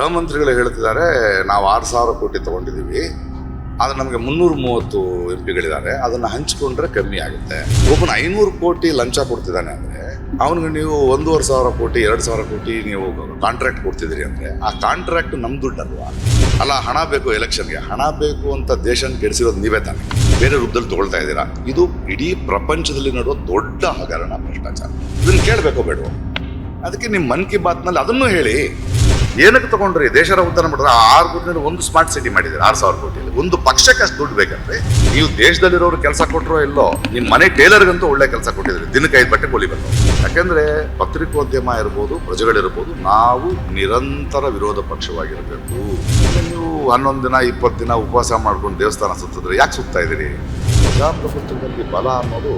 ಗೃಹ ಹೇಳ್ತಿದ್ದಾರೆ, ನಾವು ಆರು ಸಾವಿರ ಕೋಟಿ ತಗೊಂಡಿದ್ದೀವಿ, ಆದರೆ ನಮಗೆ ಮುನ್ನೂರ ಮೂವತ್ತು ಎಂ ಪಿಗಳಿದ್ದಾರೆ ಅದನ್ನು ಹಂಚಿಕೊಂಡ್ರೆ ಕಮ್ಮಿ ಆಗುತ್ತೆ. ಒಬ್ಬನ ಐನೂರು ಕೋಟಿ ಲಂಚ ಕೊಡ್ತಿದ್ದಾನೆ ಅಂದರೆ, ಅವನಿಗೆ ನೀವು ಒಂದೂವರೆ ಸಾವಿರ ಕೋಟಿ, ಎರಡು ಸಾವಿರ ಕೋಟಿ ನೀವು ಕಾಂಟ್ರಾಕ್ಟ್ ಕೊಡ್ತಿದ್ದೀರಿ ಅಂದರೆ, ಆ ಕಾಂಟ್ರಾಕ್ಟ್ ನಮ್ಮ ದುಡ್ಡಲ್ವಾ? ಅಲ್ಲ, ಹಣ ಬೇಕು ಎಲೆಕ್ಷನ್ಗೆ ಹಣ ಬೇಕು ಅಂತ ದೇಶನ ಕೆಡಿಸಿರೋದು ನೀವೇ ತಾನೆ. ಬೇರೆ ರೂಪದಲ್ಲಿ ತಗೊಳ್ತಾ ಇದ್ದೀರಾ? ಇದು ಇಡೀ ಪ್ರಪಂಚದಲ್ಲಿ ನಡುವ ದೊಡ್ಡ ಹಗರಣ ಭ್ರಷ್ಟಾಚಾರ. ಇದನ್ನು ಕೇಳಬೇಕೋ ಬೇಡವೋ? ಅದಕ್ಕೆ ನಿಮ್ಮ ಮನ್ ಕಿ ಬಾತ್ನಲ್ಲಿ ಅದನ್ನು ಹೇಳಿ. ಏನಕ್ಕೆ ತಗೊಂಡ್ರಿ? ದೇಶರ ಉದ್ಧಾರ ಮಾಡಿದ್ರೆ ಆರು ಕೋಟಿ ಒಂದು ಸ್ಮಾರ್ಟ್ ಸಿಟಿ ಮಾಡಿದ್ರೆ ಆರು ಸಾವಿರ ಕೋಟಿಯಲ್ಲಿ. ಒಂದು ಪಕ್ಷಕ್ಕೆ ಅಷ್ಟು ದುಡ್ಡು ಬೇಕಂದ್ರೆ ನೀವು ದೇಶದಲ್ಲಿರೋರು ಕೆಲಸ ಕೊಟ್ಟರೋ ಇಲ್ಲೋ, ನಿಮ್ಮ ಮನೆ ಟೇಲರ್ಗಂತೂ ಒಳ್ಳೆ ಕೆಲಸ ಕೊಟ್ಟಿದ್ರಿ ದಿನಕ್ಕೆ ಐದು ಬಟ್ಟೆ ಕೊಲಿಬೇಕು ಯಾಕಂದ್ರೆ ಪತ್ರಿಕೋದ್ಯಮ ಇರ್ಬೋದು ಪ್ರಜೆಗಳಿರ್ಬೋದು ನಾವು ನಿರಂತರ ವಿರೋಧ ಪಕ್ಷವಾಗಿರಬೇಕು. ನೀವು ಹನ್ನೊಂದು ದಿನ, ಇಪ್ಪತ್ತು ದಿನ ಉಪವಾಸ ಮಾಡ್ಕೊಂಡು ದೇವಸ್ಥಾನ ಸುತ್ತಿದ್ರೆ ಯಾಕೆ ಸುತ್ತಾ ಇದ್ದೀರಿ? ಪ್ರಜಾಪ್ರಭುತ್ವದಲ್ಲಿ ಬಲ ಅನ್ನೋದು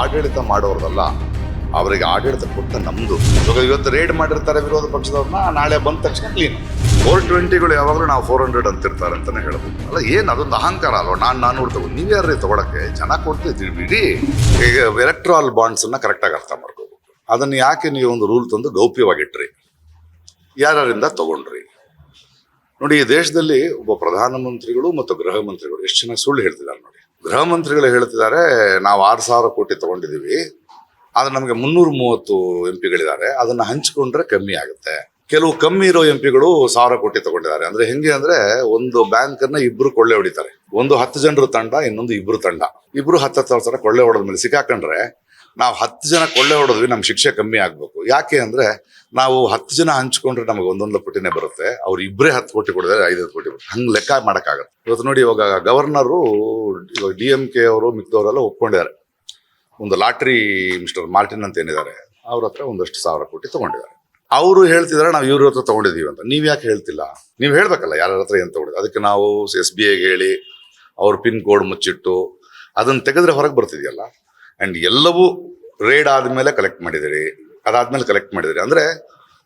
ಆಡಳಿತ ಮಾಡೋರ್ದಲ್ಲ. ಅವರಿಗೆ ಆಡಳಿತ ಕೊಟ್ಟ ನಮ್ದು. ಇವಾಗ ಇವತ್ತು ರೇಡ್ ಮಾಡಿರ್ತಾರೆ ವಿರೋಧ ಪಕ್ಷದವ್ರನ್ನ, ನಾಳೆ ಬಂದ ತಕ್ಷಣ ಕ್ಲೀನ್ ಫೋರ್ ಟ್ವೆಂಟಿಗಳು ಯಾವಾಗಲೂ ನಾವು ಫೋರ್ ಹಂಡ್ರೆಡ್ ಅಂತಿರ್ತಾರೆ ಅಂತಾನೆ ಹೇಳ್ಬೋದು. ಅಲ್ಲ, ಏನು ಅದೊಂದು ಅಹಂಕಾರ ಅಲ್ವಾ? ನಾನು ನಾನು ನೋಡ್ತೇವೆ ನೀವು ಯಾರ್ರಿ ತಗೊಳಕ್ಕೆ? ಜನ ಕೊಡ್ತಿದ್ದೀವಿ ಬಿಡಿ. ಈಗ ಎಲೆಕ್ಟ್ರಾಲ್ ಬಾಂಡ್ಸನ್ನು ಕರೆಕ್ಟಾಗಿ ಅರ್ಥ ಮಾಡ್ಕೋಬೇಕು. ಅದನ್ನು ಯಾಕೆ ನೀವು ಒಂದು ರೂಲ್ ತಂದು ಗೌಪ್ಯವಾಗಿಟ್ರಿ? ಯಾರ್ಯಾರಿಂದ? ತಗೊಂಡ್ರಿ. ನೋಡಿ, ಈ ದೇಶದಲ್ಲಿ ಒಬ್ಬ ಪ್ರಧಾನಮಂತ್ರಿಗಳು ಮತ್ತು ಗೃಹ ಮಂತ್ರಿಗಳು, ಎಷ್ಟು ಜನ ಸುಳ್ಳು ಹೇಳ್ತಿದ್ದಾರೆ ನೋಡಿ. ಗೃಹ ಮಂತ್ರಿಗಳು ಹೇಳ್ತಿದ್ದಾರೆ, ನಾವು ಆರು ಸಾವಿರ ಕೋಟಿ ತಗೊಂಡಿದ್ದೀವಿ. ಆದ್ರೆ ನಮಗೆ ಮುನ್ನೂರ ಮೂವತ್ತು ಎಂ ಪಿಗಳಿದ್ದಾರೆ ಅದನ್ನ ಹಂಚಿಕೊಂಡ್ರೆ ಕಮ್ಮಿ ಆಗುತ್ತೆ. ಕೆಲವು ಕಮ್ಮಿ ಇರೋ ಎಂ ಪಿಗಳು ಸಾವಿರ ಕೋಟಿ ತಗೊಂಡಿದ್ದಾರೆ. ಅಂದ್ರೆ ಹೆಂಗೆ ಅಂದ್ರೆ ಒಂದು ಬ್ಯಾಂಕ್ ಅನ್ನ ಇಬ್ರು ಕೊಳ್ಳೆ ಹೊಡಿತಾರೆ. ಒಂದು ಹತ್ತು ಜನರ ತಂಡ, ಇನ್ನೊಂದು ಇಬ್ರು ತಂಡ. ಇಬ್ರು ಹತ್ತು ಸಾವಿರ ಕೊಳ್ಳೆ ಹೊಡೆದ ಮೇಲೆ ಸಿಕ್ಕಾಕೊಂಡ್ರೆ ನಾವು ಹತ್ತು ಜನ ಕೊಳ್ಳೆ ಹೊಡೆದ್ವಿ ನಮ್ ಶಿಕ್ಷೆ ಕಮ್ಮಿ ಆಗ್ಬೇಕು. ಯಾಕೆ ಅಂದ್ರೆ ನಾವು ಹತ್ತು ಜನ ಹಂಚ್ಕೊಂಡ್ರೆ ನಮಗೆ ಒಂದೊಂದು ಕೋಟಿನೇ ಬರುತ್ತೆ. ಅವ್ರು ಇಬ್ಬರೇ ಹತ್ತು ಕೋಟಿ ಕೊಡಿದ್ರೆ ಐದೈದು ಕೋಟಿ ಬರುತ್ತೆ ಹಂಗೆ ಲೆಕ್ಕ ಮಾಡಕ್ಕಾಗತ್ತೆ ಇವತ್ತು ನೋಡಿ ಇವಾಗ ಗವರ್ನರು ಇವಾಗ ಡಿ ಎಂ ಕೆ ಅವರು, ಮಿಕ್ದವರೆಲ್ಲ ಒಪ್ಕೊಂಡಿದ್ದಾರೆ. ಒಂದು ಲಾಟ್ರಿ ಮಿಸ್ಟರ್ ಮಾರ್ಟಿನ್ ಅಂತ ಏನಿದ್ದಾರೆ, ಅವ್ರ ಹತ್ರ ಒಂದಷ್ಟು ಸಾವಿರ ಕೋಟಿ ತಗೊಂಡಿದ್ದಾರೆ. ಅವರು ಹೇಳ್ತಿದ್ದಾರೆ ನಾವು ಇವ್ರ ಹತ್ರ ತಗೊಂಡಿದೀವಿ ಅಂತ. ನೀವು ಯಾಕೆ ಹೇಳ್ತಿಲ್ಲ? ನೀವು ಹೇಳ್ಬೇಕಲ್ಲ, ಯಾರ ಹತ್ರ ಏನು ತೊಗೊಂಡಿದ್ದು? ಅದಕ್ಕೆ ನಾವು ಎಸ್ ಬಿ ಐಗೆ ಹೇಳಿ, ಅವ್ರ ಪಿನ್ ಕೋಡ್ ಮುಚ್ಚಿಟ್ಟು, ಅದನ್ನ ತೆಗೆದ್ರೆ ಹೊರಗೆ ಬರ್ತಿದೆಯಲ್ಲ? ಅಂಡ್ ಎಲ್ಲವೂ ರೇಡ್ ಆದ್ಮೇಲೆ ಕಲೆಕ್ಟ್ ಮಾಡಿದಿರಿ. ಅದಾದ್ಮೇಲೆ ಕಲೆಕ್ಟ್ ಮಾಡಿದಿರಿ. ಅಂದ್ರೆ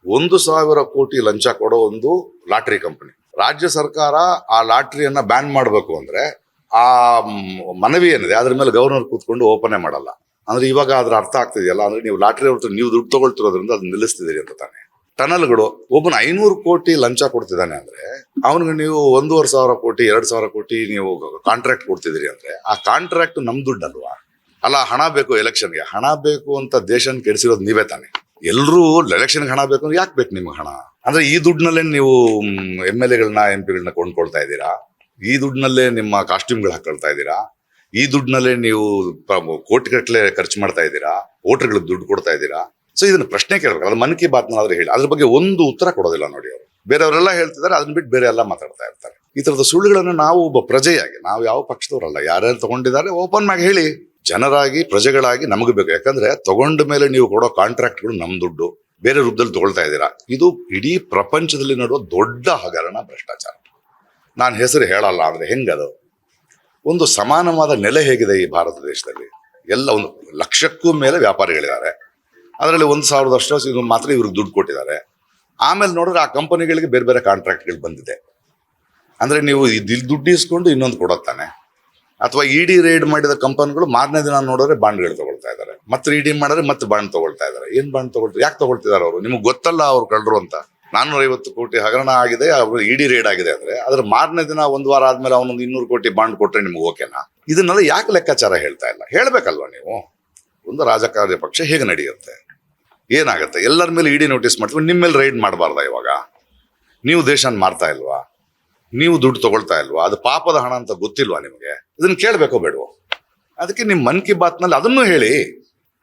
ಒಂದು ಸಾವಿರ ಕೋಟಿ ಲಂಚ ಕೊಡೋ ಒಂದು ಲಾಟ್ರಿ ಕಂಪನಿ ರಾಜ್ಯ ಸರ್ಕಾರ ಆ ಲಾಟ್ರಿಯನ್ನ ಬ್ಯಾನ್ ಮಾಡಬೇಕು ಅಂದ್ರೆ, ಆ ಮನವಿ ಏನಿದೆ, ಅದ್ರ ಮೇಲೆ ಗವರ್ನರ್ ಕೂತ್ಕೊಂಡು ಓಪನೇ ಮಾಡಲ್ಲ. ಅಂದ್ರೆ ಇವಾಗ ಅದ್ರ ಅರ್ಥ ಆಗ್ತಿದೆಯಲ್ಲ? ಅಂದ್ರೆ ನೀವು ಲಾಟ್ರಿ ಹೊರತು ನೀವು ದುಡ್ಡು ತಗೊಳ್ತಿರೋದ್ರಿಂದ ಅದನ್ನ ನಿಲ್ಲಿಸ್ತಿದ್ದೀರಿ ಅಂತ ತಾನೆ. ಟನಲ್ಗಳು, ಒಬ್ಬನ ಐನೂರು ಕೋಟಿ ಲಂಚ ಕೊಡ್ತಿದ್ದಾನೆ ಅಂದ್ರೆ, ಅವನಿಗೆ ನೀವು ಒಂದೂವರೆ ಸಾವಿರ ಕೋಟಿ, ಎರಡ್ ಸಾವಿರ ಕೋಟಿ ನೀವು ಕಾಂಟ್ರಾಕ್ಟ್ ಕೊಡ್ತಿದ್ದೀರಿ ಅಂದ್ರೆ, ಆ ಕಾಂಟ್ರಾಕ್ಟ್ ನಮ್ ದುಡ್ಡಲ್ವಾ? ಅಲ್ಲ, ಹಣ ಬೇಕು ಎಲೆಕ್ಷನ್ಗೆ. ಹಣ ಬೇಕು ಅಂತ ದೇಶನ ಕೆಡಿಸಿರೋದು ನೀವೇ ತಾನೆ. ಎಲ್ರೂ ಎಲೆಕ್ಷನ್ಗೆ ಹಣ ಬೇಕು ಅಂದ್ರೆ ಯಾಕೆ ಬೇಕು ನಿಮ್ಗೆ ಹಣ? ಅಂದ್ರೆ ಈ ದುಡ್ಡಿನಲ್ಲೇ ನೀವು ಎಂ ಎಲ್ ಎಗಳನ್ನ, ಎಂ ಪಿಗಳನ್ನ ಕೊಂಡ್ಕೊಳ್ತಾ ಇದ್ದೀರಾ? ಈ ದುಡ್ಡಿನಲ್ಲೇ ನಿಮ್ಮ ಕಾಸ್ಟ್ಯೂಮ್ಗಳು ಹಾಕೊಳ್ತಾ ಇದ್ದೀರಾ? ಈ ದುಡ್ಡಿನಲ್ಲೇ ನೀವು ಕೋಟಿಗಟ್ಟಲೆ ಖರ್ಚು ಮಾಡ್ತಾ ಇದ್ದೀರಾ? ವೋಟರ್ಗಳಿಗೆ ದುಡ್ಡು ಕೊಡ್ತಾ ಇದ್ದೀರಾ? ಸೊ ಇದನ್ನ ಪ್ರಶ್ನೆ ಕೇಳಬೇಕು. ಅದ್ರ ಮನ್ ಕಿ ಬಾತ್ನಾದ್ರೆ ಹೇಳಿ. ಅದ್ರ ಬಗ್ಗೆ ಒಂದು ಉತ್ತರ ಕೊಡೋದಿಲ್ಲ ನೋಡಿ ಅವರು. ಬೇರೆಯವರೆಲ್ಲ ಹೇಳ್ತಿದ್ದಾರೆ, ಅದನ್ನ ಬಿಟ್ಟು ಬೇರೆ ಎಲ್ಲ ಮಾತಾಡ್ತಾ ಇರ್ತಾರೆ. ಈ ತರದ ಸುಳ್ಳುಗಳನ್ನು ನಾವು ಒಬ್ಬ ಪ್ರಜೆಯಾಗಿ, ನಾವು ಯಾವ ಪಕ್ಷದವರಲ್ಲ, ಯಾರ್ಯಾರು ತಗೊಂಡಿದ್ದಾರೆ ಓಪನ್ ಆಗಿ ಹೇಳಿ. ಜನರಾಗಿ, ಪ್ರಜೆಗಳಾಗಿ ನಮಗೆ ಬೇಕು. ಯಾಕಂದ್ರೆ ತಗೊಂಡ ಮೇಲೆ ನೀವು ಕೊಡೋ ಕಾಂಟ್ರಾಕ್ಟ್ಗಳು ನಮ್ ದುಡ್ಡು. ಬೇರೆ ರೂಪದಲ್ಲಿ ತಗೊಳ್ತಾ ಇದ್ದೀರಾ? ಇದು ಇಡೀ ಪ್ರಪಂಚದಲ್ಲಿ ನೋಡುವ ದೊಡ್ಡ ಹಗರಣ ಭ್ರಷ್ಟಾಚಾರ. ನಾನು ಹೆಸರು ಹೇಳಲ್ಲ ಅಂದ್ರೆ ಹೆಂಗದು? ಒಂದು ಸಮಾನವಾದ ನೆಲೆ ಹೇಗಿದೆ ಈ ಭಾರತ ದೇಶದಲ್ಲಿ? ಎಲ್ಲ ಒಂದು ಲಕ್ಷಕ್ಕೂ ಮೇಲೆ ವ್ಯಾಪಾರಿಗಳಿದ್ದಾರೆ. ಅದರಲ್ಲಿ ಒಂದು ಸಾವಿರದಷ್ಟು ಇದು ಮಾತ್ರ ಇವ್ರಿಗೆ ದುಡ್ಡು ಕೊಟ್ಟಿದ್ದಾರೆ. ಆಮೇಲೆ ನೋಡಿದ್ರೆ ಆ ಕಂಪನಿಗಳಿಗೆ ಬೇರೆ ಬೇರೆ ಕಾಂಟ್ರಾಕ್ಟ್ಗಳು ಬಂದಿದೆ. ಅಂದರೆ ನೀವು ಇಲ್ಲಿ ದುಡ್ಡು ಇಸ್ಕೊಂಡು ಇನ್ನೊಂದು ಕೊಡತ್ತಾನೆ ಅಥವಾ ಇ ಡಿ ರೇಡ್ ಮಾಡಿದ ಕಂಪನಿಗಳು ಮಾರನೇ ದಿನ ನೋಡಿದ್ರೆ ಬಾಂಡ್ಗಳು ತಗೊಳ್ತಾ ಇದ್ದಾರೆ. ಮತ್ತೆ ಡಿ ಮಾಡಿದ್ರೆ ಮತ್ತೆ ಬಾಂಡ್ ತೊಗೊಳ್ತಾ ಇದ್ದಾರೆ. ಏನು ಬಾಂಡ್ ತಗೊಳ್ತಾರೆ ಯಾಕೆ ತಗೊಳ್ತಿದ್ದಾರೆ ಅವರು? ನಿಮ್ಗೆ ಗೊತ್ತಲ್ಲ ಅವ್ರು ಕಳ್ಳರು ಅಂತ. ನಾನ್ನೂರ ಐವತ್ತು ಕೋಟಿ ಹಗರಣ ಆಗಿದೆ, ಅವರು ಇಡಿ ರೇಡ್ ಆಗಿದೆ ಅಂದ್ರೆ ಅದ್ರ ಮಾರನೇ ದಿನ ಒಂದು ವಾರ ಆದ್ಮೇಲೆ ಅವನೊಂದು ಇನ್ನೂರು ಕೋಟಿ ಬಾಂಡ್ ಕೊಟ್ರೆ ನಿಮ್ಗೆ ಓಕೆನಾ? ಇದನ್ನೆಲ್ಲ ಯಾಕೆ ಲೆಕ್ಕಾಚಾರ ಹೇಳ್ತಾ ಇಲ್ಲ? ಹೇಳ್ಬೇಕಲ್ವಾ ನೀವು? ಒಂದು ರಾಜಕಾರಣಿ ಪಕ್ಷ ಹೇಗೆ ನಡೆಯುತ್ತೆ? ಏನಾಗುತ್ತೆ? ಎಲ್ಲರ ಮೇಲೆ ಇಡಿ ನೋಟಿಸ್ ಮಾಡ್ತೀವಿ ನಿಮ್ಮ ಮೇಲೆ ರೈಡ್ ಮಾಡಬಾರ್ದ ಇವಾಗ? ನೀವು ದೇಶನ ಮಾರ್ತಾ ಇಲ್ವಾ? ನೀವು ದುಡ್ಡು ತಗೊಳ್ತಾ ಇಲ್ವಾ? ಅದು ಪಾಪದ ಹಣ ಅಂತ ಗೊತ್ತಿಲ್ವಾ ನಿಮಗೆ? ಇದನ್ನ ಕೇಳಬೇಕೋ ಬೇಡವೋ? ಅದಕ್ಕೆ ನಿಮ್ಮ ಮನ್ ಕಿ ಬಾತ್ನಲ್ಲಿ ಅದನ್ನು ಹೇಳಿ.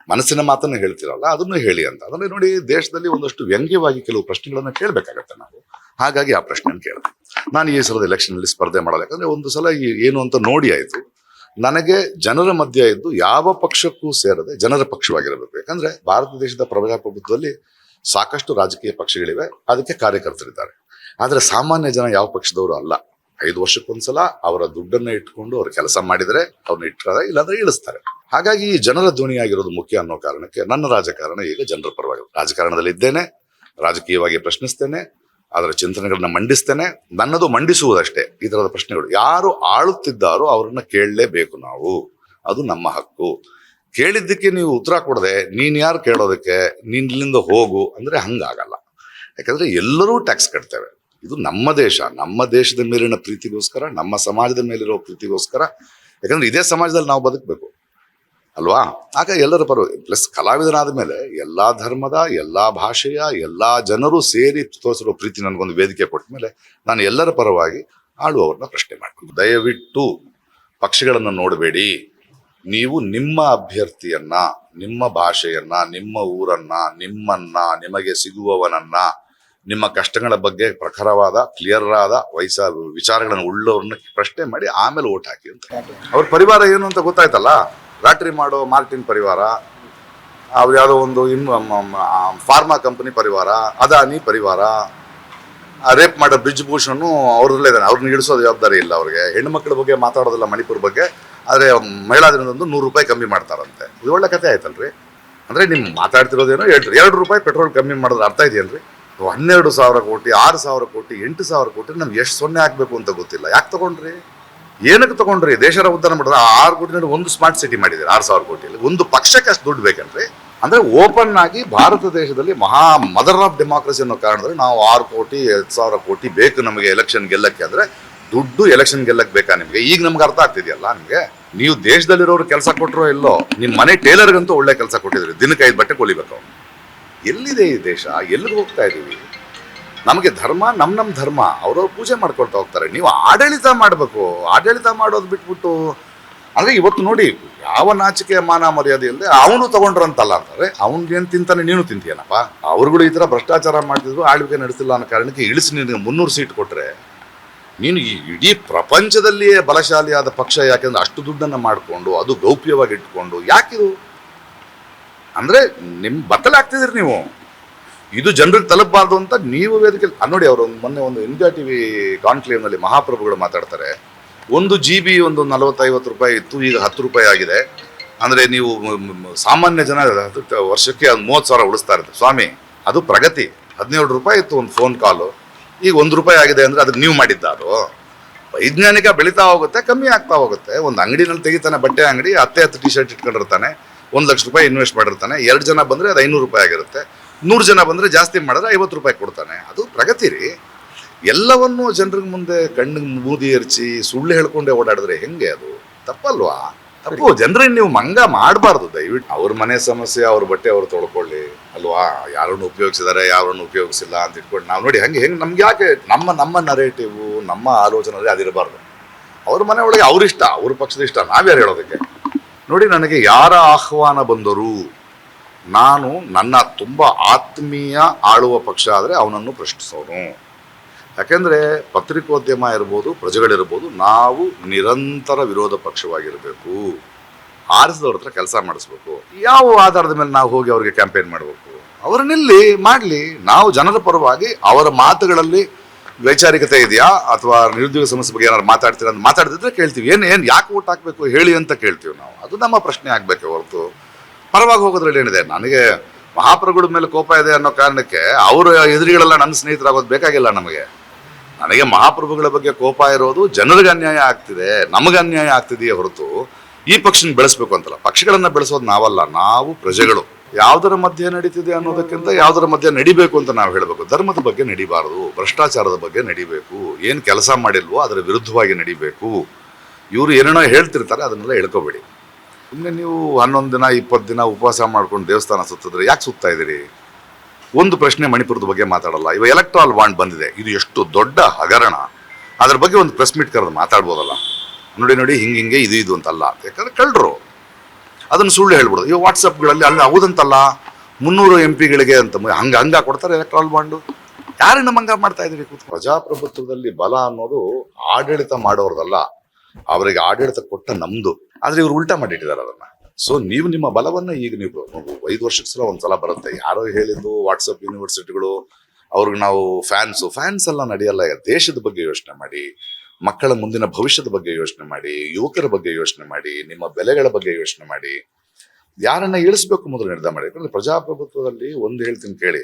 ಮನಸ್ಸಿನ ಮಾತನ್ನು ಹೇಳ್ತಿರಲ್ಲ, ಅದನ್ನು ಹೇಳಿ ಅಂತ. ಅದನ್ನು ನೋಡಿ ದೇಶದಲ್ಲಿ ಒಂದಷ್ಟು ವ್ಯಂಗ್ಯವಾಗಿ ಕೆಲವು ಪ್ರಶ್ನೆಗಳನ್ನ ಕೇಳಬೇಕಾಗತ್ತೆ ನಾವು. ಹಾಗಾಗಿ ಆ ಪ್ರಶ್ನೆಯನ್ನು ಕೇಳಿದೆ. ನಾನು ಈ ಸಲದ ಎಲೆಕ್ಷನ್ ಅಲ್ಲಿ ಸ್ಪರ್ಧೆ ಮಾಡಲ್ಲ. ಯಾಕಂದ್ರೆ ಒಂದು ಸಲ ಏನು ಅಂತ ನೋಡಿ ಆಯ್ತು. ನನಗೆ ಜನರ ಮಧ್ಯೆ ಇದ್ದು ಯಾವ ಪಕ್ಷಕ್ಕೂ ಸೇರದೆ ಜನರ ಪಕ್ಷವಾಗಿರಬೇಕು. ಯಾಕಂದ್ರೆ ಭಾರತ ದೇಶದ ಪ್ರಜಾಪ್ರಭುತ್ವದಲ್ಲಿ ಸಾಕಷ್ಟು ರಾಜಕೀಯ ಪಕ್ಷಗಳಿವೆ. ಅದಕ್ಕೆ ಕಾರ್ಯಕರ್ತರಿದ್ದಾರೆ. ಆದ್ರೆ ಸಾಮಾನ್ಯ ಜನ ಯಾವ ಪಕ್ಷದವರು ಅಲ್ಲ. ಐದು ವರ್ಷಕ್ಕೊಂದ್ಸಲ ಅವರ ದುಡ್ಡನ್ನ ಇಟ್ಕೊಂಡು ಅವ್ರು ಕೆಲಸ ಮಾಡಿದರೆ ಅವ್ರನ್ನ ಇಟ್ಟಾರೆ ಇಲ್ಲಾಂದ್ರೆ ಇಳಿಸ್ತಾರೆ. ಹಾಗಾಗಿ ಈ ಜನರ ಧ್ವನಿಯಾಗಿರೋದು ಮುಖ್ಯ ಅನ್ನೋ ಕಾರಣಕ್ಕೆ ನನ್ನ ರಾಜಕಾರಣ ಈಗ ಜನರ ಪರವಾಗಿ ರಾಜಕಾರಣದಲ್ಲಿ ಇದ್ದೇನೆ, ರಾಜಕೀಯವಾಗಿ ಪ್ರಶ್ನಿಸ್ತೇನೆ ಅದರ ಚಿಂತನೆಗಳನ್ನ ಮಂಡಿಸ್ತೇನೆ, ನನ್ನದು ಮಂಡಿಸುವುದಷ್ಟೇ ಈ ಥರದ ಪ್ರಶ್ನೆಗಳು. ಯಾರು ಆಳುತ್ತಿದ್ದಾರೋ ಅವ್ರನ್ನ ಕೇಳಲೇಬೇಕು ನಾವು. ಅದು ನಮ್ಮ ಹಕ್ಕು. ಕೇಳಿದ್ದಕ್ಕೆ ನೀವು ಉತ್ತರ ಕೊಡದೆ, ನೀನ್ ಯಾರು ಕೇಳೋದಕ್ಕೆ, ನೀನ್ ಇಲ್ಲಿಂದ ಹೋಗು ಅಂದ್ರೆ ಹಂಗಾಗಲ್ಲ. ಯಾಕಂದ್ರೆ ಎಲ್ಲರೂ ಟ್ಯಾಕ್ಸ್ ಕಟ್ತೇವೆ. ಇದು ನಮ್ಮ ದೇಶ, ನಮ್ಮ ದೇಶದ ಮೇಲಿನ ಪ್ರೀತಿಗೋಸ್ಕರ, ನಮ್ಮ ಸಮಾಜದ ಮೇಲಿರೋ ಪ್ರೀತಿಗೋಸ್ಕರ. ಯಾಕಂದ್ರೆ ಇದೇ ಸಮಾಜದಲ್ಲಿ ನಾವು ಬದುಕಬೇಕು. ಅಲ್ವಾ? ಆಗ ಎಲ್ಲರ ಪರವಾಗಿ ಪ್ಲಸ್ ಕಲಾವಿದನಾದ ಮೇಲೆ ಎಲ್ಲ ಧರ್ಮದ, ಎಲ್ಲ ಭಾಷೆಯ, ಎಲ್ಲ ಜನರು ಸೇರಿ ತೋರಿಸಿರೋ ಪ್ರೀತಿ ನನಗೊಂದು ವೇದಿಕೆ ಕೊಟ್ಟ ಮೇಲೆ ನಾನು ಎಲ್ಲರ ಪರವಾಗಿ ಆಳುವವ್ರನ್ನ ಪ್ರಶ್ನೆ ಮಾಡ್ತೀನಿ ದಯವಿಟ್ಟು ಪಕ್ಷಗಳನ್ನು ನೋಡಬೇಡಿ. ನೀವು ನಿಮ್ಮ ಅಭ್ಯರ್ಥಿಯನ್ನ, ನಿಮ್ಮ ಭಾಷೆಯನ್ನ, ನಿಮ್ಮ ಊರನ್ನ, ನಿಮ್ಮನ್ನ, ನಿಮಗೆ ಸಿಗುವವನನ್ನ, ನಿಮ್ಮ ಕಷ್ಟಗಳ ಬಗ್ಗೆ ಪ್ರಖರವಾದ ಕ್ಲಿಯರ್ ಆದ ವಯಸ್ಸ, ವಿಚಾರಗಳನ್ನು ಉಳ್ಳವ್ರನ್ನ ಪ್ರಶ್ನೆ ಮಾಡಿ ಆಮೇಲೆ ಓಟ್ ಹಾಕಿ ಅಂತ. ಅವ್ರ ಪರಿವಾರ ಏನು ಅಂತ ಗೊತ್ತಾಯ್ತಲ್ಲ? ಲಾಟ್ರಿ ಮಾಡೋ ಮಾರ್ಟಿನ್ ಪರಿವಾರ, ಅವ್ರು ಯಾವುದೋ ಒಂದು ಇನ್ನು ಫಾರ್ಮಾ ಕಂಪನಿ ಪರಿವಾರ, ಅದಾನಿ ಪರಿವಾರ ರೇಪ್ ಮಾಡೋ ಬ್ರಿಜ್ ಭೂಷಣ್ ಅವ್ರದಲ್ಲೇ ಇದ್ದಾನೆ ಅವ್ರನ್ನ ಹಿಡಿಸೋ ಜವಾಬ್ದಾರಿ ಇಲ್ಲ ಅವ್ರಿಗೆ. ಹೆಣ್ಣು ಮಕ್ಕಳ ಬಗ್ಗೆ ಮಾತಾಡೋದಿಲ್ಲ ಮಣಿಪುರ ಬಗ್ಗೆ, ಆದರೆ ಮಹಿಳಾ ದಿನದಂದು ನೂರು ರೂಪಾಯಿ ಕಮ್ಮಿ ಮಾಡ್ತಾರಂತೆ. ಇದು ಒಳ್ಳೆ ಕತೆ ಆಯ್ತಲ್ರಿ? ಅಂದರೆ ನಿಮ್ಮ ಮಾತಾಡ್ತಿರೋದೇನೋ ಹೇಳ್ರಿ. ಎರಡು ರೂಪಾಯಿ ಪೆಟ್ರೋಲ್ ಕಮ್ಮಿ ಮಾಡೋದು ಅರ್ಥ ಇದೆಯಲ್ರಿ ಹನ್ನೆರಡು ಸಾವಿರ ಕೋಟಿ, ಆರು ಸಾವಿರ ಕೋಟಿ, ಎಂಟು ಸಾವಿರ ಕೋಟಿ, ನಮ್ಗೆ ಎಷ್ಟು ಸೊನ್ನೆ ಹಾಕ್ಬೇಕು ಅಂತ ಗೊತ್ತಿಲ್ಲ. ಯಾಕೆ ತಗೊಂಡ್ರಿ? ಏನಕ್ಕೆ ತಗೊಂಡ್ರಿ ದೇಶರ ಉದ್ದಾರ ಮಾಡಿದ್ರೆ ಆರು ಕೋಟಿ ಒಂದು ಸ್ಮಾರ್ಟ್ ಸಿಟಿ ಮಾಡಿದ್ರೆ ಆರು ಸಾವಿರ ಕೋಟಿಯಲ್ಲಿ ಒಂದು ಪಕ್ಷಕ್ಕೆ ಅಷ್ಟು ದುಡ್ಡು ಬೇಕನ್ರಿ ಅಂದ್ರೆ ಓಪನ್ ಆಗಿ ಭಾರತ ದೇಶದಲ್ಲಿ ಮಹಾ ಮದರ್ ಆಫ್ ಡೆಮಾಕ್ರಸಿ ಅನ್ನೋ ಕಾರಣದಲ್ಲಿ ನಾವು ಆರು ಕೋಟಿ, ಎರಡ್ ಸಾವಿರ ಕೋಟಿ ಬೇಕು ನಮಗೆ ಎಲೆಕ್ಷನ್ ಗೆಲ್ಲಕ್ಕೆ ಅಂದ್ರೆ, ದುಡ್ಡು ಎಲೆಕ್ಷನ್ ಗೆಲ್ಲಕ್ಕೆ ಬೇಕಾ ನಿಮಗೆ? ಈಗ ನಮ್ಗೆ ಅರ್ಥ ಆಗ್ತಿದೆಯಲ್ಲ ನಿಮಗೆ? ನೀವು ದೇಶದಲ್ಲಿರೋರು ಕೆಲಸ ಕೊಟ್ಟರೋ ಇಲ್ಲೋ ನಿಮ್ಮ ಮನೆ ಟೇಲರ್ಗಂತೂ ಒಳ್ಳೆ ಕೆಲಸ ಕೊಟ್ಟಿದ್ರಿ ದಿನಕ್ಕೆ ಐದು ಬಟ್ಟೆ ಕೊಲಿಬೇಕು ಎಲ್ಲಿದೆ ಈ ದೇಶ? ಎಲ್ಲಿಗೆ ಹೋಗ್ತಾ ಇದೀವಿ? ನಮಗೆ ಧರ್ಮ, ನಮ್ ನಮ್ ಧರ್ಮ. ಅವ್ರವ್ರು ಪೂಜೆ ಮಾಡ್ಕೊಳ್ತಾ ಹೋಗ್ತಾರೆ. ನೀವು ಆಡಳಿತ ಮಾಡಬೇಕು. ಆಡಳಿತ ಮಾಡೋದು ಬಿಟ್ಬಿಟ್ಟು ಅಂದ್ರೆ ಇವತ್ತು ನೋಡಿ, ಯಾವ ನಾಚಿಕೆ ಮಾನ ಮರ್ಯಾದೆ ಇಲ್ಲದೆ ಅವನು ತಗೊಂಡ್ರಂತಲ್ಲ ಅಂತಾರೆ. ಅವ್ನಿಗೇನು ತಿಂತಾನೆ, ನೀನು ತಿಂತೀಯನಪ್ಪ? ಅವ್ರುಗಳು ಈ ಥರ ಭ್ರಷ್ಟಾಚಾರ ಮಾಡ್ತಿದ್ರು, ಆಳ್ವಿಕೆ ನಡೆಸಿಲ್ಲ ಅನ್ನೋ ಕಾರಣಕ್ಕೆ ಇಳಿಸಿ ನಿನಗೆ ಮುನ್ನೂರು ಸೀಟ್ ಕೊಟ್ಟರೆ ನೀನು ಈ ಇಡೀ ಪ್ರಪಂಚದಲ್ಲಿಯೇ ಬಲಶಾಲಿಯಾದ ಪಕ್ಷ ಯಾಕೆಂದ್ರೆ ಅಷ್ಟು ದುಡ್ಡನ್ನು ಮಾಡಿಕೊಂಡು, ಅದು ಗೌಪ್ಯವಾಗಿ ಇಟ್ಕೊಂಡು ಯಾಕಿದು? ಅಂದ್ರೆ ನಿಮ್ಮ ಬತ್ತಲಾಗ್ತಿದ್ರಿ ನೀವು. ಇದು ಜನರಿಗೆ ತಲುಪಬಾರ್ದು ಅಂತ ನೀವು ವೇದಿಕೆ ನೋಡಿ ಅವರು ಮೊನ್ನೆ ಒಂದು ಇಂಡಿಯಾ ಟಿವಿ ಕಾನ್ಕ್ಲೇವ್ನಲ್ಲಿ ಮಹಾಪ್ರಭುಗಳು ಮಾತಾಡ್ತಾರೆ. ಒಂದು ಜಿ ಬಿ ಒಂದು ನಲವತ್ತೈವತ್ತು ರೂಪಾಯಿ ಇತ್ತು, ಈಗ ಹತ್ತು ರೂಪಾಯಿ ಆಗಿದೆ. ಅಂದರೆ ನೀವು ಸಾಮಾನ್ಯ ಜನ ವರ್ಷಕ್ಕೆ ಒಂದು ಮೂವತ್ತು ಸಾವಿರ ಉಳಿಸ್ತಾ ಇರ್ತಾರೆ ಸ್ವಾಮಿ, ಅದು ಪ್ರಗತಿ. ಹದಿನೇಳು ರೂಪಾಯಿ ಇತ್ತು ಒಂದು ಫೋನ್ ಕಾಲು ಈಗ ಒಂದು ರೂಪಾಯಿ ಆಗಿದೆ ಅಂದರೆ ಅದಕ್ಕೆ ನೀವು ಮಾಡಿದ್ದಾರು? ವೈಜ್ಞಾನಿಕ ಬೆಳೀತಾ ಹೋಗುತ್ತೆ, ಕಮ್ಮಿ ಆಗ್ತಾ ಹೋಗುತ್ತೆ. ಒಂದು ಅಂಗಡಿನಲ್ಲಿ ತೆಗಿತಾನೆ ಬಟ್ಟೆ ಅಂಗಡಿ, ಹತ್ತೆ ಹತ್ತು ಟಿ ಶರ್ಟ್ ಇಟ್ಕೊಂಡಿರ್ತಾನೆ. ಒಂದು ಲಕ್ಷ ರೂಪಾಯಿ ಇನ್ವೆಸ್ಟ್ ಮಾಡಿರ್ತಾನೆ. ಎರಡು ಜನ ಬಂದರೆ ಅದು ಐನೂರು ರೂಪಾಯಿ ಆಗಿರುತ್ತೆ. ನೂರು ಜನ ಬಂದರೆ ಜಾಸ್ತಿ ಮಾಡಿದ್ರೆ ಐವತ್ತು ರೂಪಾಯಿ ಕೊಡ್ತಾನೆ. ಅದು ಪ್ರಗತಿ ರೀ. ಎಲ್ಲವನ್ನೂ ಜನರಿಗೆ ಮುಂದೆ ಕಣ್ಣಿಗೆ ಮೂದಿ ಎರಚಿ, ಸುಳ್ಳು ಹೇಳ್ಕೊಂಡೆ ಓಡಾಡಿದ್ರೆ ಹೆಂಗೆ ಅದು? ತಪ್ಪಲ್ವಾ? ತಪ್ಪು. ಜನರಿಗೆ ನೀವು ಮಂಗ ಮಾಡಬಾರ್ದು, ದಯವಿಟ್ಟು. ಅವ್ರ ಮನೆ ಸಮಸ್ಯೆ, ಅವ್ರ ಬಟ್ಟೆ ಅವ್ರು ತೊಳ್ಕೊಳ್ಳಿ. ಅಲ್ವಾ? ಯಾರನ್ನು ಉಪಯೋಗಿಸಿದಾರೆ, ಯಾರನ್ನು ಉಪಯೋಗಿಸಿಲ್ಲ ಅಂತ ಇಟ್ಕೊಂಡು ನಾವು ನೋಡಿ ಹಂಗೆ, ಹೆಂಗೆ ನಮ್ಗೆ ಯಾಕೆ ನಮ್ಮ ನಮ್ಮ ನರೇಟಿವ್ ನಮ್ಮ ಆಲೋಚನೆ ಅದಿರಬಾರ್ದು ಅವ್ರ ಮನೆ ಒಳಗೆ ಅವ್ರಿಷ್ಟ ಅವ್ರ ಪಕ್ಷದ ಇಷ್ಟ, ನಾವ್ಯಾರು ಹೇಳೋದಕ್ಕೆ? ನೋಡಿ ನನಗೆ ಯಾರ ಆಹ್ವಾನ ಬಂದರೂ ನಾನು ನನ್ನ ತುಂಬ ಆತ್ಮೀಯ ಆಳುವ ಪಕ್ಷ ಆದರೆ ಅವನನ್ನು ಪ್ರಶ್ನಿಸೋನು. ಯಾಕೆಂದರೆ ಪತ್ರಿಕೋದ್ಯಮ ಇರ್ಬೋದು, ಪ್ರಜೆಗಳಿರ್ಬೋದು, ನಾವು ನಿರಂತರ ವಿರೋಧ ಪಕ್ಷವಾಗಿರಬೇಕು. ಆರಿಸಿದವ್ರ ಹತ್ರ ಕೆಲಸ ಮಾಡಿಸ್ಬೇಕು. ಯಾವ ಆಧಾರದ ಮೇಲೆ ನಾವು ಹೋಗಿ ಅವ್ರಿಗೆ ಕ್ಯಾಂಪೇನ್ ಮಾಡಬೇಕು? ಅವ್ರನ್ನಿಲ್ಲಿ ಮಾಡಲಿ. ನಾವು ಜನರ ಪರವಾಗಿ ಅವರ ಮಾತುಗಳಲ್ಲಿ ವೈಚಾರಿಕತೆ ಇದೆಯಾ? ಅಥವಾ ನಿರುದ್ಯೋಗ ಸಮಸ್ಯೆ ಬಗ್ಗೆ ಏನಾದ್ರು ಮಾತಾಡ್ತೀರ ಅಂತ ಮಾತಾಡ್ತಿದ್ರೆ ಕೇಳ್ತೀವಿ. ಏನು ಏನು, ಯಾಕೆ ಓಟ್ ಹಾಕಬೇಕು ಹೇಳಿ ಅಂತ ಕೇಳ್ತೀವಿ ನಾವು. ಅದು ನಮ್ಮ ಪ್ರಶ್ನೆ ಆಗಬೇಕೆ ಹೊರತು. ಪರವಾಗಿ ಹೋಗೋದ್ರಲ್ಲಿ ಏನಿದೆ? ನನಗೆ ಮಹಾಪ್ರಭುಗಳ ಮೇಲೆ ಕೋಪ ಇದೆ ಅನ್ನೋ ಕಾರಣಕ್ಕೆ ಅವರ ಎದುರಿಗಳೆಲ್ಲ ನನ್ನ ಸ್ನೇಹಿತರಾಗೋದು ಬೇಕಾಗಿಲ್ಲ ನಮಗೆ. ನನಗೆ ಮಹಾಪ್ರಭುಗಳ ಬಗ್ಗೆ ಕೋಪ ಇರೋದು ಜನರಿಗೆ ಅನ್ಯಾಯ ಆಗ್ತಿದೆ, ನಮಗೆ ಅನ್ಯಾಯ ಆಗ್ತಿದೆಯೇ ಹೊರತು ಈ ಪಕ್ಷನ ಬೆಳೆಸ್ಬೇಕು ಅಂತಲ್ಲ. ಪಕ್ಷಗಳನ್ನ ಬೆಳೆಸೋದು ನಾವಲ್ಲ, ನಾವು ಪ್ರಜೆಗಳು. ಯಾವುದರ ಮಧ್ಯೆ ನಡೀತಿದೆ ಅನ್ನೋದಕ್ಕಿಂತ ಯಾವುದರ ಮಧ್ಯೆ ನಡಿಬೇಕು ಅಂತ ನಾವು ಹೇಳಬೇಕು. ಧರ್ಮದ ಬಗ್ಗೆ ನಡಿಬಾರದು, ಭ್ರಷ್ಟಾಚಾರದ ಬಗ್ಗೆ ನಡಿಬೇಕು, ಏನು ಕೆಲಸ ಮಾಡಿಲ್ವೋ ಅದರ ವಿರುದ್ಧವಾಗಿ ನಡಿಬೇಕು. ಇವರು ಏನೇನೋ ಹೇಳ್ತಿರ್ತಾರೆ, ಅದನ್ನೆಲ್ಲ ಹೇಳ್ಕೋಬೇಡಿ. ಸುಮ್ಮನೆ ನೀವು ಹನ್ನೊಂದು ದಿನ, ಇಪ್ಪತ್ತು ದಿನ ಉಪವಾಸ ಮಾಡ್ಕೊಂಡು ದೇವಸ್ಥಾನ ಸುತ್ತಿದ್ರೆ ಯಾಕೆ ಸುತ್ತಾ ಇದ್ದೀರಿ? ಒಂದು ಪ್ರಶ್ನೆ ಮಣಿಪುರದ ಬಗ್ಗೆ ಮಾತಾಡಲ್ಲ. ಇವಾಗ ಎಲೆಕ್ಟ್ರಾಲ್ ಬಾಂಡ್ ಬಂದಿದೆ. ಇದು ಎಷ್ಟು ದೊಡ್ಡ ಹಗರಣ. ಅದ್ರ ಬಗ್ಗೆ ಒಂದು ಪ್ರೆಸ್ ಮೀಟ್ ಕರೆದು ಮಾತಾಡ್ಬೋದಲ್ಲ. ನೋಡಿ ನೋಡಿ, ಹಿಂಗೆ ಹಿಂಗೆ, ಇದು ಇದು ಅಂತಲ್ಲ. ಯಾಕಂದ್ರೆ ಕಳ್ಳರು. ಅದನ್ನು ಸುಳ್ಳು ಹೇಳ್ಬಿಡೋದು. ಇವಾಗ ವಾಟ್ಸಪ್ಗಳಲ್ಲಿ ಅಲ್ಲಿ ಹೌದಂತಲ್ಲ. ಮುನ್ನೂರು ಎಂ ಪಿಗಳಿಗೆ ಅಂತ ಹಂಗೆ, ಹಂಗ ಕೊಡ್ತಾರೆ ಎಲೆಕ್ಟ್ರಾಲ್ ಬಾಂಡು ಯಾರು ನಮ್ಮ ಹಂಗ ಮಾಡ್ತಾ ಇದ್ದೀರಿ ಪ್ರಜಾಪ್ರಭುತ್ವದಲ್ಲಿ ಬಲ ಅನ್ನೋದು ಆಡಳಿತ ಮಾಡೋರ್ದಲ್ಲ. ಅವರಿಗೆ ಆಡಳಿತ ಕೊಟ್ಟ ನಮ್ದು. ಆದ್ರೆ ಇವ್ರು ಉಲ್ಟಾ ಮಾಡಿಟ್ಟಿದ್ದಾರೆ ಅದನ್ನ. ಸೊ ನೀವು ನಿಮ್ಮ ಬಲವನ್ನ ಈಗ ನೀವು ಐದು ವರ್ಷಕ್ಕೆ ಸಲ ಒಂದ್ಸಲ ಬರುತ್ತೆ. ಯಾರೋ ಹೇಳಿದ್ದು ವಾಟ್ಸಪ್ ಯೂನಿವರ್ಸಿಟಿಗಳು ಅವ್ರಿಗೆ ನಾವು ಫ್ಯಾನ್ಸು ಫ್ಯಾನ್ಸ್ ಎಲ್ಲ ನಡೆಯಲ್ಲ. ದೇಶದ ಬಗ್ಗೆ ಯೋಚನೆ ಮಾಡಿ, ಮಕ್ಕಳ ಮುಂದಿನ ಭವಿಷ್ಯದ ಬಗ್ಗೆ ಯೋಚನೆ ಮಾಡಿ, ಯುವಕರ ಬಗ್ಗೆ ಯೋಚನೆ ಮಾಡಿ, ನಿಮ್ಮ ಬೆಲೆಗಳ ಬಗ್ಗೆ ಯೋಚನೆ ಮಾಡಿ, ಯಾರನ್ನ ಇಳಿಸ್ಬೇಕು ಮೊದಲು ನಿರ್ಧಾರ ಮಾಡಿ. ಯಾಕಂದ್ರೆ ಪ್ರಜಾಪ್ರಭುತ್ವದಲ್ಲಿ ಒಂದು ಹೇಳ್ತೀನಿ ಕೇಳಿ,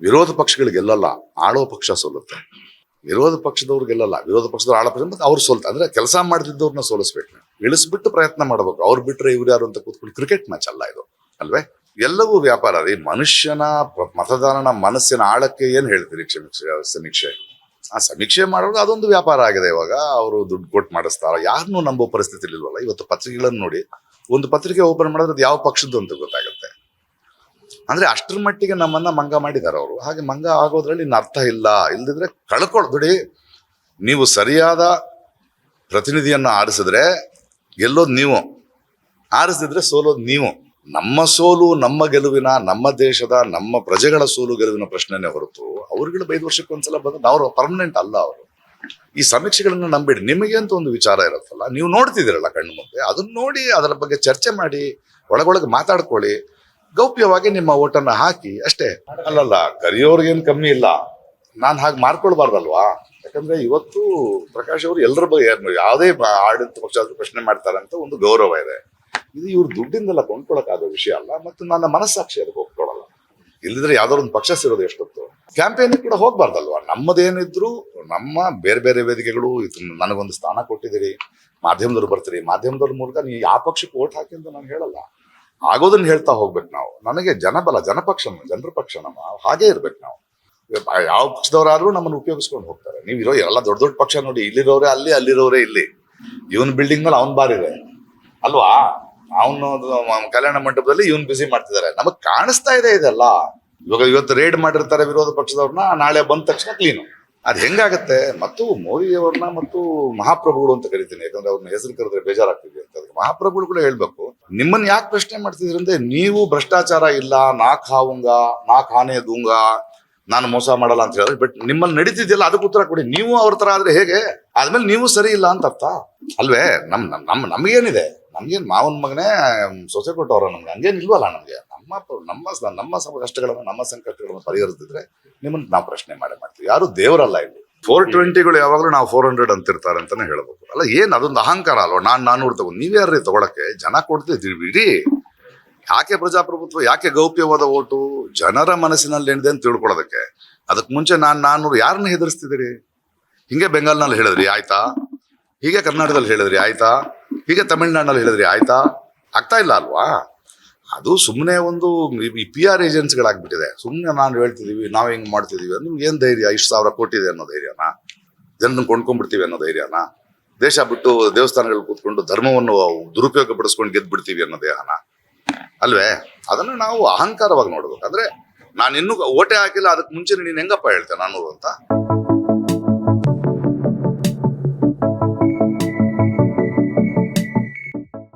ವಿರೋಧ ಪಕ್ಷಗಳು ಗೆಲ್ಲಲ್ಲ ಆಳೋ ಪಕ್ಷ ಸೋಲುತ್ತೆ. ವಿರೋಧ ಪಕ್ಷದವ್ರು ವಿರೋಧ ಪಕ್ಷದವ್ರು ಆಳ ಪಕ್ಷ ಮತ್ತೆ ಅವ್ರು ಸೋಲ್ತ, ಅಂದ್ರೆ ಕೆಲಸ ಮಾಡ್ತಿದ್ದವ್ರನ್ನ ಸೋಲಿಸ್ಬೇಕು. ಇಳಿಸ್ಬಿಟ್ಟು ಪ್ರಯತ್ನ ಮಾಡಬೇಕು. ಅವ್ರು ಬಿಟ್ಟರೆ ಇವ್ರು ಯಾರು ಅಂತ ಕೂತ್ಕೊಂಡು ಕ್ರಿಕೆಟ್ ಮ್ಯಾಚ್ ಅಲ್ಲ ಇದು. ಅಲ್ವೇ? ಎಲ್ಲವೂ ವ್ಯಾಪಾರ. ರೀ ಮನುಷ್ಯನ ಮತದಾನನ ಮನಸ್ಸಿನ ಆಳಕ್ಕೆ ಏನ್ ಹೇಳ್ತೀರಿ ಸಮೀಕ್ಷೆ? ಆ ಸಮೀಕ್ಷೆ ಮಾಡೋದು ಅದೊಂದು ವ್ಯಾಪಾರ ಆಗಿದೆ ಇವಾಗ. ಅವರು ದುಡ್ಡು ಕೊಟ್ಟು ಮಾಡಿಸ್ತಾರ. ಯಾರನ್ನೂ ನಂಬೋ ಪರಿಸ್ಥಿತಿ ಇಲ್ವಲ್ಲ ಇವತ್ತು ಪತ್ರಿಕೆಗಳನ್ನು ನೋಡಿ, ಒಂದು ಪತ್ರಿಕೆ ಓಪನ್ ಮಾಡಿದ್ರೆ ಅದು ಯಾವ ಪಕ್ಷದ್ದು ಅಂತ ಗೊತ್ತಾಗುತ್ತೆ. ಅಂದ್ರೆ ಅಷ್ಟರ ಮಟ್ಟಿಗೆ ನಮ್ಮನ್ನ ಮಂಗ ಮಾಡಿದ್ದಾರೆ ಅವರು. ಹಾಗೆ ಮಂಗ ಆಗೋದ್ರಲ್ಲಿ ಇನ್ನು ಅರ್ಥ ಇಲ್ಲ. ಇಲ್ದಿದ್ರೆ ಕಳ್ಕೊಳ್ಳ ದುಡಿ ನೀವು ಸರಿಯಾದ ಪ್ರತಿನಿಧಿಯನ್ನು ಆರಿಸಿದ್ರೆ ಗೆಲ್ಲೋದು ನೀವು. ಆರಿಸಿದ್ರೆ ಸೋಲೋದು ನೀವು. ನಮ್ಮ ಸೋಲು, ನಮ್ಮ ಗೆಲುವಿನ, ನಮ್ಮ ದೇಶದ, ನಮ್ಮ ಪ್ರಜೆಗಳ ಸೋಲು, ಗೆಲುವಿನ ಪ್ರಶ್ನೆನೇ ಹೊರತು ಅವ್ರುಗಳು ಐದು ವರ್ಷಕ್ಕೊಂದ್ಸಲ ಬಂದು ಅವರು ಪರ್ಮನೆಂಟ್ ಅಲ್ಲ ಅವರು. ಈ ಸಮೀಕ್ಷೆಗಳನ್ನು ನಂಬಿಡಿ. ನಿಮಗೆ ಅಂತ ಒಂದು ವಿಚಾರ ಇರುತ್ತಲ್ಲ, ನೀವು ನೋಡ್ತಿದ್ದೀರಲ್ಲ ಕಣ್ಣು ಮುಂದೆ. ಅದನ್ನ ನೋಡಿ, ಅದರ ಬಗ್ಗೆ ಚರ್ಚೆ ಮಾಡಿ, ಒಳಗೊಳಗೆ ಮಾತಾಡ್ಕೊಳ್ಳಿ. ಗೌಪ್ಯವಾಗಿ ನಿಮ್ಮ ಓಟನ್ನು ಹಾಕಿ, ಅಷ್ಟೇ. ಅಲ್ಲಲ್ಲ ಕರಿಯೋರ್ಗೇನು ಕಮ್ಮಿ ಇಲ್ಲ. ನಾನು ಹಾಗೆ ಮಾಡ್ಕೊಳ್ಬಾರ್ದಲ್ವಾ? ಯಾಕಂದ್ರೆ ಇವತ್ತು ಪ್ರಕಾಶ್ ಅವರು ಎಲ್ಲರ ಬಗ್ಗೆ ಯಾವುದೇ ಆಡಳಿತ ಪಕ್ಷ ಆದ್ರೂ ಪ್ರಶ್ನೆ ಮಾಡ್ತಾರೆ ಅಂತ ಒಂದು ಗೌರವ ಇದೆ. ಇದು ಇವ್ರು ದುಡ್ಡಿಂದೆಲ್ಲ ಕೊಂಡ್ಕೊಳಕ್ಕಾಗೋ ವಿಷಯ ಅಲ್ಲ, ಮತ್ತು ನನ್ನ ಮನಸ್ಸಾಕ್ಷಿ ಅದಕ್ಕೆ ಒಪ್ಕೊಳ್ಳಲ್ಲ ಇಲ್ಲದಿದ್ರೆ ಯಾವ್ದಾದ್ರು ಒಂದು ಪಕ್ಷ ಸೇರೋದು ಎಷ್ಟೊತ್ತು? ಕ್ಯಾಂಪೇನ್ ಕೂಡ ಹೋಗ್ಬಾರ್ದಲ್ವಾ? ನಮ್ಮದೇನಿದ್ರು, ನಮ್ಮ ಬೇರೆ ಬೇರೆ ವೇದಿಕೆಗಳು, ಇದು ನನಗೊಂದು ಸ್ಥಾನ ಕೊಟ್ಟಿದ್ದೀರಿ. ಮಾಧ್ಯಮದವ್ರು ಬರ್ತೀರಿ. ಮಾಧ್ಯಮದವ್ರ ಮೂಲಕ ನೀವು ಯಾವ ಪಕ್ಷಕ್ಕೆ ಓಟ್ ಹಾಕಿ ಅಂತ ನಾನು ಹೇಳಲ್ಲ. ಆಗೋದನ್ನ ಹೇಳ್ತಾ ಹೋಗ್ಬೇಕು ನಾವು. ನನಗೆ ಜನಬಲ, ಜನಪಕ್ಷ ಜನರ ಪಕ್ಷ ನಮ್ಮ ಹಾಗೆ ಇರ್ಬೇಕು ನಾವು. ಯಾವ ಪಕ್ಷದವರಾದ್ರೂ ನಮ್ಮನ್ನು ಉಪಯೋಗಿಸ್ಕೊಂಡು ಹೋಗ್ತಾರೆ. ನೀವು ಇರೋ ಎಲ್ಲ ದೊಡ್ಡ ದೊಡ್ಡ ಪಕ್ಷ ನೋಡಿ, ಇಲ್ಲಿರೋರೆ ಅಲ್ಲಿ, ಅಲ್ಲಿರೋರೆ ಇಲ್ಲಿ. ಇವನ್ ಬಿಲ್ಡಿಂಗ್ ಮೇಲೆ ಅವನ್ ಬಾರಿದೆ ಅಲ್ವಾ? ಅವನು ಕಲ್ಯಾಣ ಮಂಟಪದಲ್ಲಿ ಇವನ್ ಬಿಸಿ ಮಾಡ್ತಿದ್ದಾರೆ. ನಮಗ್ ಕಾಣಿಸ್ತಾ ಇದೆ ಇದೆಲ್ಲ. ಇವಾಗ ಇವತ್ತು ರೇಡ್ ಮಾಡಿರ್ತಾರೆ ವಿರೋಧ ಪಕ್ಷದವ್ರನ್ನ, ನಾಳೆ ಬಂದ ತಕ್ಷಣ ಕ್ಲೀನು ಅದ್ ಹೆಂಗಾಗತ್ತೆ? ಮತ್ತು ಮೋದಿಯವ್ರನ್ನ ಮತ್ತು ಮಹಾಪ್ರಭುಗಳು ಅಂತ ಕರಿತೀನಿ. ಯಾಕಂದ್ರೆ ಅವ್ರನ್ನ ಹೆಸರು ಕರೆದ್ರೆ ಬೇಜಾರಾಗ್ತಿದೆ ಅಂತ. ಅದಕ್ಕೆ ಮಹಾಪ್ರಭುಗಳು ಕೂಡ ಹೇಳ್ಬೇಕು. ನಿಮ್ಮನ್ನ ಯಾಕೆ ಪ್ರಶ್ನೆ ಮಾಡ್ತಿದ್ರಿ ಅಂದ್ರೆ, ನೀವು ಭ್ರಷ್ಟಾಚಾರ ಇಲ್ಲ, ನಾ ಖಾವುಂಗ, ನಾ ಖಾನೆ ದೂಂಗ, ನಾನು ಮೋಸ ಮಾಡಲ್ಲ ಅಂತ ಹೇಳಿದ್ರೆ, ಬಟ್ ನಿಮ್ಮಲ್ಲಿ ನಡೀತಿದ್ಯಲ್ಲ, ಅದಕ್ಕೆ ಉತ್ತರ ಕೊಡಿ. ನೀವು ಅವ್ರ ತರ ಆದ್ರೆ ಹೇಗೆ? ಆದ್ಮೇಲೆ ನೀವು ಸರಿ ಇಲ್ಲ ಅಂತ ಅರ್ಥ. ಅಲ್ವೇ? ನಮ್ ನಮ್, ನಮ್ಗೇನಿದೆ? ನಮ್ಗೇನ್ ಮಾವನ್ ಮಗನೇ ಸೊಸೆ ಕೊಟ್ಟವ್ರ ನಮ್ಗೆ. ಹಂಗೇನ್ ಇಲ್ವಲ್ಲ ನಮ್ಗೆ. ನಮ್ಮ ನಮ್ಮ ನಮ್ಮ ಕಷ್ಟಗಳನ್ನು, ನಮ್ಮ ಸಂಕಷ್ಟಗಳನ್ನು ಪರಿಹರಿಸಿದ್ರೆ ನಿಮ್ಮನ್ನ ನಾವು ಪ್ರಶ್ನೆ ಮಾಡೇ, ಮಾಡ್ತೀವಿ. ಯಾರು ದೇವರಲ್ಲ ಇಲ್ಲಿ. ಫೋರ್ ಟ್ವೆಂಟಿಗಳು ಯಾವಾಗಲೂ ನಾವು ಫೋರ್ ಹಂಡ್ರೆಡ್ ಅಂತಿರ್ತಾರೆ ಅಂತಾನೆ ಹೇಳ್ಬೇಕು. ಅಲ್ಲ, ಏನು ಅದೊಂದು ಅಹಂಕಾರ ಅಲ್ವಾ? ನಾನ್ ನಾನೂರು ತಗೊಂಡು ನೀವ್ಯಾರ್ರಿ ತಗೊಳಕ್ಕೆ? ಜನ ಕೊಡ್ತಿದ್ದೀವಿ ಇಡೀ ಯಾಕೆ ಪ್ರಜಾಪ್ರಭುತ್ವ, ಯಾಕೆ ಗೌಪ್ಯವಾದ ಓಟು? ಜನರ ಮನಸ್ಸಿನಲ್ಲಿ ಏನಿದೆ ಅಂತ ತಿಳ್ಕೊಳ್ಳೋದಕ್ಕೆ. ಅದಕ್ಕೆ ಮುಂಚೆ ನಾನು ನಾನ್ನೂರು ಯಾರನ್ನ ಹೆದರ್ಸ್ತಿದ್ದೀರಿ? ಹಿಂಗೆ ಬೆಂಗಾಲ್ನಲ್ಲಿ ಹೇಳಿದ್ರಿ, ಆಯ್ತಾ? ಹೀಗೆ ಕರ್ನಾಟಕದಲ್ಲಿ ಹೇಳಿದ್ರಿ, ಆಯ್ತಾ? ಹೀಗೆ ತಮಿಳ್ನಾಡಲ್ಲಿ ಹೇಳಿದ್ರಿ, ಆಯ್ತಾ? ಆಗ್ತಾ ಇಲ್ಲ ಅಲ್ವಾ? ಅದು ಸುಮ್ಮನೆ ಒಂದು ಈ ಪಿ ಆರ್ ಏಜೆನ್ಸಿಗಳಾಗ್ಬಿಟ್ಟಿದೆ. ಸುಮ್ಮನೆ ನಾನು ಹೇಳ್ತಿದ್ದೀವಿ, ನಾವು ಹೆಂಗೆ ಮಾಡ್ತಿದ್ದೀವಿ ಅಂದ್ರೆ ಏನು ಧೈರ್ಯ? ಇಷ್ಟು ಸಾವಿರ ಇದೆ ಅನ್ನೋ ಧೈರ್ಯನ? ಜನರನ್ನು ಕೊಂಡ್ಕೊಂಡ್ಬಿಡ್ತೀವಿ ಅನ್ನೋ ಧೈರ್ಯನ? ದೇಶ ಬಿಟ್ಟು ದೇವಸ್ಥಾನಗಳು ಕೂತ್ಕೊಂಡು ಧರ್ಮವನ್ನು ದುರುಪಯೋಗ ಪಡಿಸ್ಕೊಂಡು ಗೆದ್ದು ಬಿಡ್ತೀವಿ ಅನ್ನೋ ದೇಹನ? ಅಲ್ವೇ? ಅದನ್ನು ನಾವು ಅಹಂಕಾರವಾಗಿ ನೋಡ್ಬೇಕು. ಅಂದ್ರೆ ನಾನು ಇನ್ನೂ ಓಟೆ ಹಾಕಿಲ್ಲ ಅದಕ್ಕೆ ಮುಂಚೆ ನೀನು ಹೆಂಗಪ್ಪ ಹೇಳ್ತೇನೆ ನಾನು ಅಂತ?